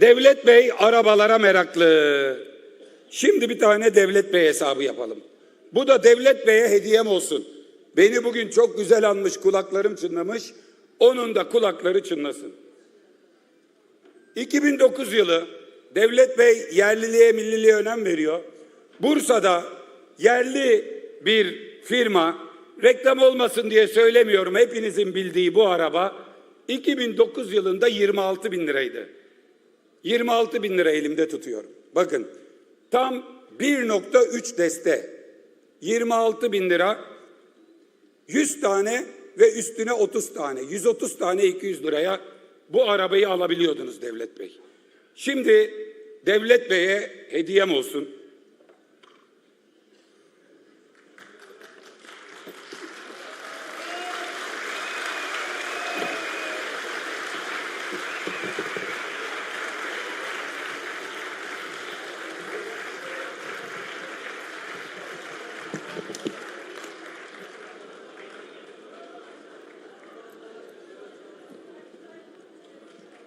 Devlet Bey arabalara meraklı. Şimdi bir tane Devlet Bey hesabı yapalım. Bu da Devlet Bey'e hediyem olsun. Beni bugün çok güzel anmış, kulaklarım çınlamış. Onun da kulakları çınlasın. 2009 yılı Devlet Bey yerliliğe, milliliğe önem veriyor. Bursa'da yerli bir firma, reklam olmasın diye söylemiyorum, hepinizin bildiği bu araba 2009 yılında 26 bin liraydı. 26 bin lira elimde tutuyorum. Bakın tam 1.3 deste 26 bin lira 100 tane ve üstüne 30 tane 130 tane 200 liraya bu arabayı alabiliyordunuz Devlet Bey. Şimdi Devlet Bey'e hediyem olsun.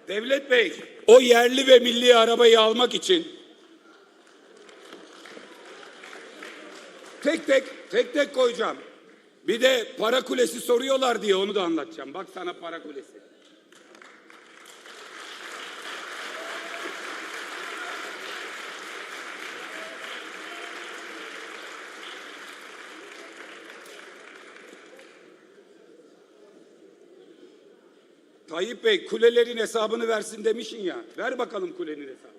Devlet Bey, o yerli ve milli arabayı almak için tek tek tek tek koyacağım. Bir de para kulesi soruyorlar diye onu da anlatacağım. Bak sana para kulesi. Tayyip Bey kulelerin hesabını versin demişin ya. Ver bakalım kulenin hesabını.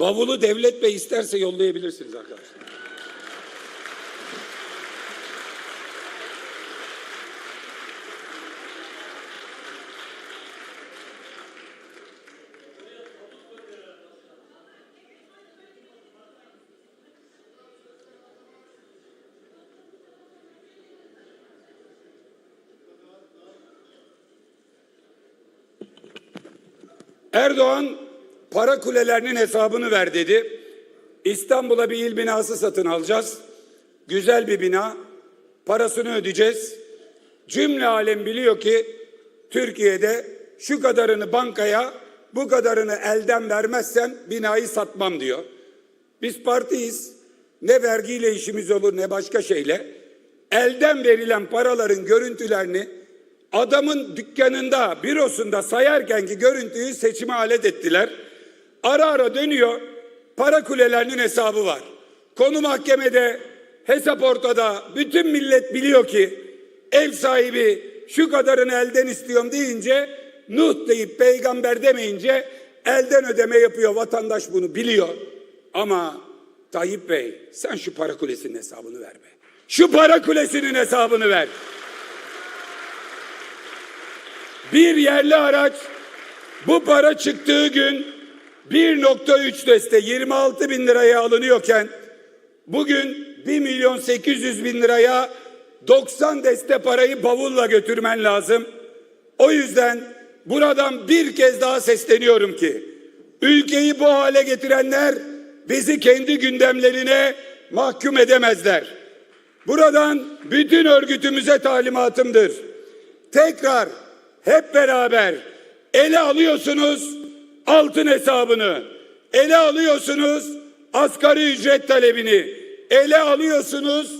Bavulu Devlet Bey isterse yollayabilirsiniz arkadaşlar. Erdoğan para kulelerinin hesabını ver dedi. İstanbul'a bir il binası satın alacağız. Güzel bir bina. Parasını ödeyeceğiz. Cümle alem biliyor ki Türkiye'de şu kadarını bankaya, bu kadarını elden vermezsem binayı satmam diyor. Biz partiyiz. Ne vergiyle işimiz olur ne başka şeyle. Elden verilen paraların görüntülerini adamın dükkanında, bürosunda sayarken ki görüntüyü seçime alet ettiler. Ara ara dönüyor. Para kulelerinin hesabı var. Konu mahkemede, hesap ortada. Bütün millet biliyor ki ev sahibi şu kadarını elden istiyorum deyince Nuh deyip peygamber demeyince elden ödeme yapıyor. Vatandaş bunu biliyor. Ama Tayyip Bey sen şu para kulesinin hesabını ver be. Şu para kulesinin hesabını ver. Bir yerli araç bu para çıktığı gün 1.3 deste 26 bin liraya alınıyorken bugün 1 milyon 800 bin liraya 90 deste parayı bavulla götürmen lazım. O yüzden buradan bir kez daha sesleniyorum ki ülkeyi bu hale getirenler bizi kendi gündemlerine mahkum edemezler. Buradan bütün örgütümüze talimatımdır. Tekrar hep beraber ele alıyorsunuz altın hesabını, ele alıyorsunuz asgari ücret talebini, ele alıyorsunuz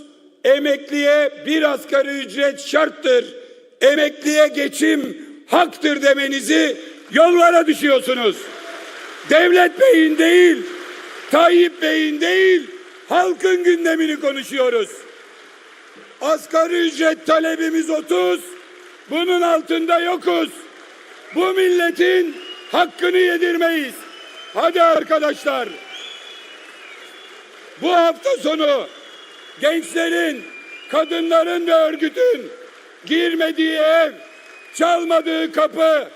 emekliye bir asgari ücret şarttır, emekliye geçim haktır demenizi yollara düşüyorsunuz. Devlet Bey'in değil, Tayyip Bey'in değil, halkın gündemini konuşuyoruz. Asgari ücret talebimiz 30, bunun altında yokuz. Bu milletin hakkını yedirmeyiz. Hadi arkadaşlar. Bu hafta sonu gençlerin, kadınların ve örgütün girmediği ev, çalmadığı kapı,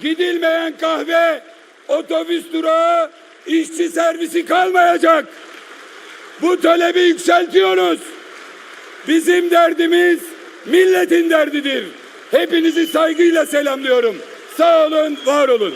gidilmeyen kahve, otobüs durağı, işçi servisi kalmayacak. Bu talebi yükseltiyoruz. Bizim derdimiz milletin derdidir. Hepinizi saygıyla selamlıyorum. Sağ olun, var olun.